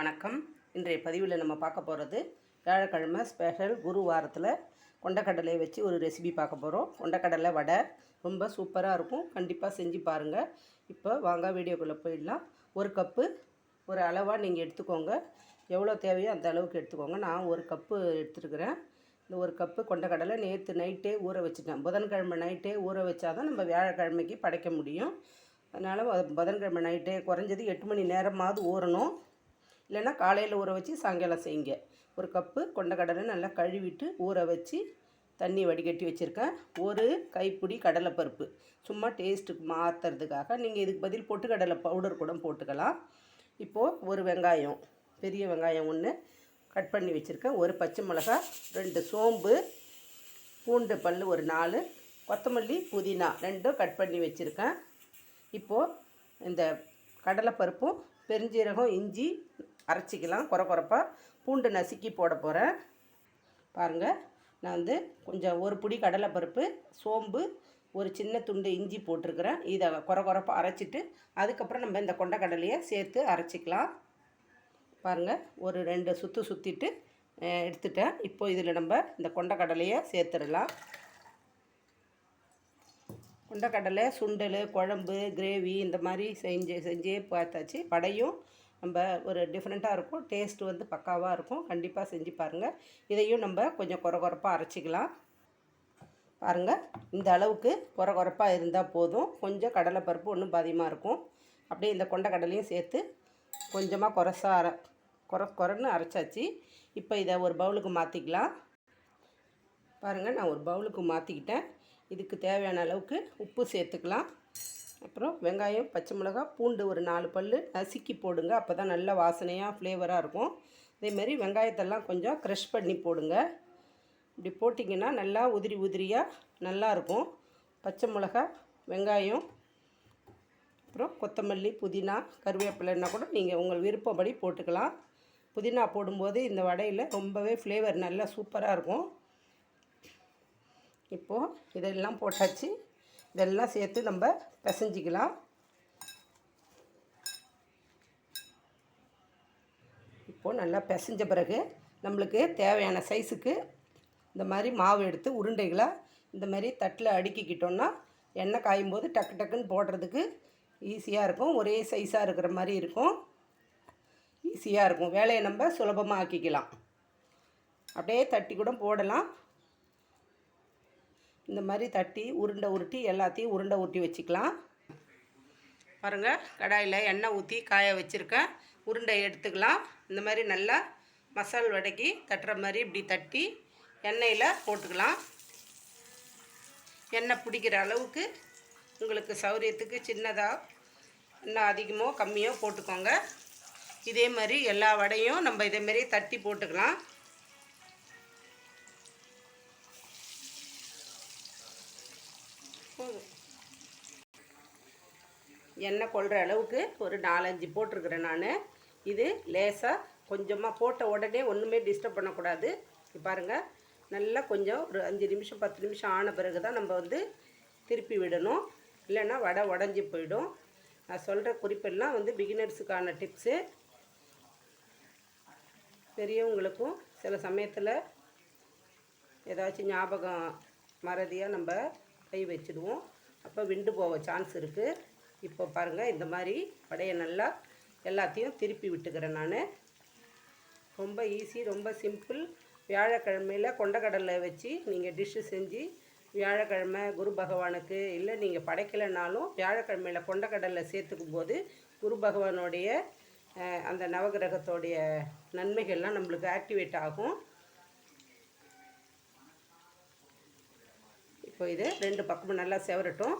வணக்கம். இன்றைய பதிவில் நம்ம பார்க்க போகிறது வியாழக்கிழமை ஸ்பெஷல் குரு வாரத்தில் கொண்டக்கடலையை வச்சு ஒரு ரெசிபி பார்க்க போகிறோம் கொண்டக்கடலை வடை ரொம்ப சூப்பராக இருக்கும். கண்டிப்பாக செஞ்சு பாருங்கள் இப்போ வாங்க வீடியோக்குள்ளே போயிடலாம். ஒரு கப்பு ஒரு அளவாக நீங்கள் எடுத்துக்கோங்க. எவ்வளோ தேவையோ அந்த அளவுக்கு எடுத்துக்கோங்க. நான் ஒரு கப்பு எடுத்துருக்கிறேன். இந்த ஒரு கப்பு கொண்டக்கடலை நேற்று நைட்டே ஊற வச்சுட்டேன். புதன்கிழமை நைட்டே ஊற வச்சாதான் நம்ம வியாழக்கிழமைக்கு படைக்க முடியும். அதனால் புதன்கிழமை நைட்டே குறைஞ்சது எட்டு மணி நேரமாவது ஊறணும். இல்லைன்னா காலையில் ஊற வச்சு சாயங்காலம் செய்யுங்க. ஒரு கப்பு கொண்டக்கடலை நல்லா கழுவிட்டு ஊற வச்சு தண்ணி வடிகட்டி வச்சுருக்கேன். ஒரு கைப்பிடி கடலைப்பருப்பு. சும்மா டேஸ்ட்டுக்கு மாற்றுறதுக்காக நீங்கள் இதுக்கு பதில் பொட்டுக்கடலை பவுடர் கூட போட்டுக்கலாம். இப்போது ஒரு வெங்காயம் பெரிய வெங்காயம் ஒன்று கட் பண்ணி வச்சுருக்கேன். ஒரு பச்சை மிளகா ரெண்டு சோம்பு பூண்டு பல் ஒரு நாலு கொத்தமல்லி புதினா ரெண்டும் கட் பண்ணி வச்சுருக்கேன். இப்போது இந்த கடலைப்பருப்பும் பெருஞ்சீரகம் இஞ்சி அரைச்சிக்கலாம் குறை குறைப்பாக பூண்டு நசுக்கி போட போகிறேன் பாருங்கள் நான் வந்து கொஞ்சம் ஒரு பிடி கடலைப்பருப்பு சோம்பு ஒரு சின்ன துண்டு இஞ்சி போட்டிருக்கிறேன். இதை குறை குறைப்பாக அரைச்சிட்டு அதுக்கப்புறம் நம்ம இந்த கொண்டக்கடலையை சேர்த்து அரைச்சிக்கலாம். பாருங்கள் ஒரு ரெண்டு சுற்று சுற்றிட்டு எடுத்துட்டேன். இப்போ இதில் நம்ம இந்த கொண்டக்கடலையை சேர்த்துடலாம். கொண்டக்கடலை சுண்டல் குழம்பு கிரேவி இந்த மாதிரி செஞ்சு செஞ்சே பார்த்தாச்சு. வடையும் நம்ம ஒரு டிஃப்ரெண்ட்டாக இருக்கும். டேஸ்ட் வந்து பக்காவாக இருக்கும். கண்டிப்பாக செஞ்சு பாருங்கள் இதையும் நம்ம கொஞ்சம் குறை குறைப்பாக அரைச்சிக்கலாம். பாருங்கள் இந்த அளவுக்கு குறை குறைப்பாக இருந்தால் போதும். கொஞ்சம் கடலைப்பருப்பு ஒன்றும் பாதியமாக இருக்கும். அப்படியே இந்த கொண்டக்கடலையும் சேர்த்து கொஞ்சமாக குறைசா அரை குறை குறைன்னு அரைச்சாச்சு. இப்போ இதை ஒரு பவுலுக்கு மாற்றிக்கலாம் பாருங்கள் நான் ஒரு பவுலுக்கு மாற்றிக்கிட்டேன் இதுக்கு தேவையான அளவுக்கு உப்பு சேர்த்துக்கலாம். அப்புறம் வெங்காயம் பச்சை மிளகாய் பூண்டு ஒரு நாலு பல் நசுக்கி போடுங்க. அப்போ தான் நல்ல வாசனையாக ஃப்ளேவராக இருக்கும். அதேமாரி வெங்காயத்தெல்லாம் கொஞ்சம் க்ரஷ் பண்ணி போடுங்க. இப்படி போட்டிங்கன்னா நல்லா உதிரி உதிரியாக நல்லாயிருக்கும் பச்சை மிளகாய் வெங்காயம் அப்புறம் கொத்தமல்லி புதினா கருவேப்பிலைன்னா கூட நீங்கள் உங்கள் விருப்பப்படி போட்டுக்கலாம். புதினா போடும்போது இந்த வடையில் ரொம்பவே ஃப்ளேவர் நல்லா சூப்பராக இருக்கும். இப்போது இதெல்லாம் போட்டாச்சு. இதெல்லாம் சேர்த்து நம்ம பிசைஞ்சிக்கலாம். இப்போது நல்லா பிசைஞ்ச பிறகு நம்மளுக்கு தேவையான சைஸுக்கு இந்த மாதிரி மாவு எடுத்து உருண்டைகளை இந்த மாதிரி தட்டில் அடுக்கிக்கிட்டோன்னா எண்ணெய் காயும் போது டக்கு டக்குன்னு போடுறதுக்கு ஈஸியாக இருக்கும். ஒரே சைஸாக இருக்கிற மாதிரி இருக்கும். ஈஸியாக இருக்கும். வேலையை நம்ம சுலபமாக ஆக்கிக்கலாம். அப்படியே தட்டி கூட போடலாம். இந்த மாதிரி தட்டி உருண்டை உருட்டி எல்லாத்தையும் உருண்டை உருட்டி வச்சுக்கலாம். பாருங்கள் கடாயில் எண்ணெய் ஊற்றி காய வச்சுருக்கேன். உருண்டை எடுத்துக்கலாம். இந்த மாதிரி நல்லா மசால் வடைக்கு தட்டுற மாதிரி இப்படி தட்டி எண்ணெயில் போட்டுக்கலாம். எண்ணெய் பிடிக்கிற அளவுக்கு உங்களுக்கு சௌரியத்துக்கு சின்னதாக எண்ணெய் அதிகமோ கம்மியோ போட்டுக்கோங்க. இதே மாதிரி எல்லா வடையும் நம்ம இதேமாரி தட்டி போட்டுக்கலாம். எண்ணெய் கொள்கிற அளவுக்கு ஒரு நாலஞ்சு போட்டிருக்கிறேன் நான். இது லேசாக கொஞ்சமாக போட்ட உடனே ஒன்றுமே டிஸ்டர்ப் பண்ணக்கூடாது. பாருங்கள் நல்லா கொஞ்சம் ஒரு அஞ்சு நிமிஷம் பத்து நிமிஷம் ஆன பிறகு தான் நம்ம வந்து திருப்பி விடணும். இல்லைன்னா வடை உடஞ்சி போயிடும். நான் சொல்கிற குறிப்பெல்லாம் வந்து பிகினர்ஸுக்கான டிப்ஸு பெரியவங்களுக்கும் சில சமயத்தில் ஏதாச்சும் ஞாபகம் மறதியாக நம்ம கை வச்சிடுவோம். அப்போ விண்டு போக சான்ஸ் இருக்குது இப்போ பாருங்கள் இந்த மாதிரி வடையை நல்லா எல்லாத்தையும் திருப்பி விட்டுக்கிறேன் நான். ரொம்ப ஈஸி ரொம்ப சிம்பிள் வியாழக்கிழமையில் கொண்டக்கடலை வச்சு நீங்கள் டிஷ்ஷு செஞ்சு வியாழக்கிழமை குரு பகவானுக்கு இல்லை நீங்கள் படைக்கலைனாலும் வியாழக்கிழமையில் கொண்டக்கடலை சேர்த்துக்கும் போது குரு பகவானுடைய அந்த நவகிரகத்தோடைய நன்மைகள்லாம் நம்மளுக்கு ஆக்டிவேட் ஆகும். இப்போ இது ரெண்டு பக்கமும் நல்லா செவரட்டும்.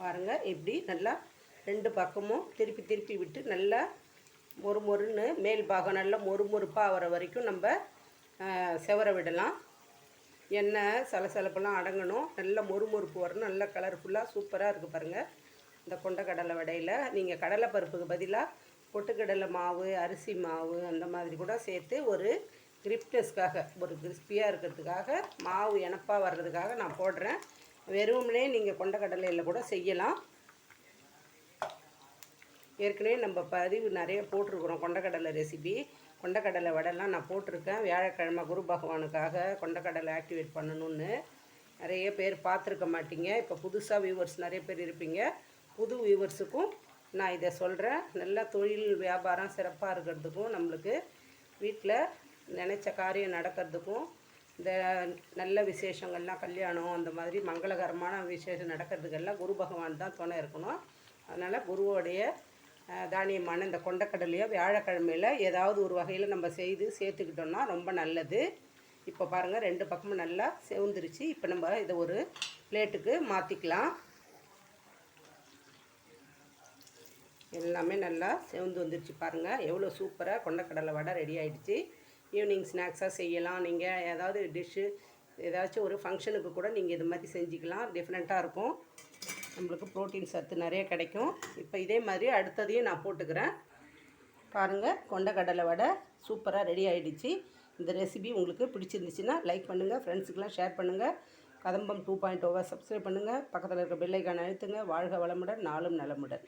பாருங்கள் இப்படி நல்லா ரெண்டு பக்கமும் திருப்பி திருப்பி விட்டு நல்லா மொறு மொறுன்னு மேல் பாகம் நல்லா மொறு மொறுப்பாக வர வரைக்கும் நம்ம செவர விடலாம். எண்ணெய் சலசலப்பெல்லாம் அடங்கணும். நல்ல மொறு மொறுப்பு வரணும். நல்ல கலர்ஃபுல்லாக சூப்பராக இருக்குது பாருங்கள் இந்த கொண்டக்கடலை வடையில் நீங்கள் கடலை பருப்புக்கு பதிலாக பொட்டுக்கடலை மாவு அரிசி மாவு அந்த மாதிரி கூட சேர்த்து ஒரு கிரிப்னஸ்க்காக ஒரு கிறிஸ்பியாக இருக்கிறதுக்காக மாவு இனப்பாக வர்றதுக்காக நான் போடுறேன். வெறும்னே நீங்கள் கொண்டக்கடலையில் கூட செய்யலாம். ஏற்கனவே நம்ம பதிவு நிறைய போட்டிருக்கிறோம் கொண்டக்கடலை ரெசிபி கொண்டக்கடலை வடைலாம் நான் போட்டிருக்கேன். வியாழக்கிழமை குரு பகவானுக்காக கொண்டக்கடலை ஆக்டிவேட் பண்ணணும்னு. நிறைய பேர் பார்த்துருக்க மாட்டீங்க. இப்போ புதுசாக வியூவர்ஸ் நிறைய பேர் இருப்பீங்க. புது வியூவர்ஸுக்கும் நான் இதை சொல்கிறேன் நல்ல தொழில் வியாபாரம் சிறப்பாக இருக்கிறதுக்கும் நம்மளுக்கு வீட்டில் நினச்ச காரியம் நடக்கிறதுக்கும் இந்த நல்ல விசேஷங்கள்லாம் கல்யாணம் அந்த மாதிரி மங்களகரமான விசேஷம் நடக்கிறதுக்கெல்லாம் குரு பகவான் தான் துணை இருக்கணும். அதனால் குருவோடைய தானியமான இந்த கொண்டக்கடலையோ வியாழக்கிழமையில் ஏதாவது ஒரு வகையில் நம்ம செய்து சேர்த்துக்கிட்டோம்னா ரொம்ப நல்லது. இப்போ பாருங்கள் ரெண்டு பக்கமும் நல்லா செவந்துருச்சு. இப்போ நம்ம இதை ஒரு பிளேட்டுக்கு மாற்றிக்கலாம் எல்லாமே நல்லா செவந்து வந்துருச்சு பாருங்கள் எவ்வளோ சூப்பராக கொண்டக்கடலை வடை ரெடி ஆகிடுச்சு ஈவினிங் ஸ்நாக்ஸாக செய்யலாம். நீங்கள் ஏதாவது டிஷ்ஷு ஏதாச்சும் ஒரு ஃபங்க்ஷனுக்கு கூட நீங்கள் இது மாதிரி செஞ்சுக்கலாம். டிஃப்ரெண்ட்டாக இருக்கும். நம்மளுக்கு ப்ரோட்டீன் சத்து நிறைய கிடைக்கும். இப்போ இதே மாதிரி அடுத்ததையும் நான் போட்டுக்கிறேன். பாருங்கள் கொண்டக்கடலை வடை சூப்பராக ரெடி ஆகிடுச்சு இந்த ரெசிபி உங்களுக்கு பிடிச்சிருந்துச்சுன்னா லைக் பண்ணுங்கள் ஃப்ரெண்ட்ஸுக்கெலாம் ஷேர் பண்ணுங்கள் கதம்பம் டூ பாயிண்ட் ஓவை சப்ஸ்கிரைப் பண்ணுங்கள் பக்கத்தில் இருக்க பெல்லைக்கான அழுத்துங்க. வாழ்க வளமுடன் நாளும் நலமுடன்.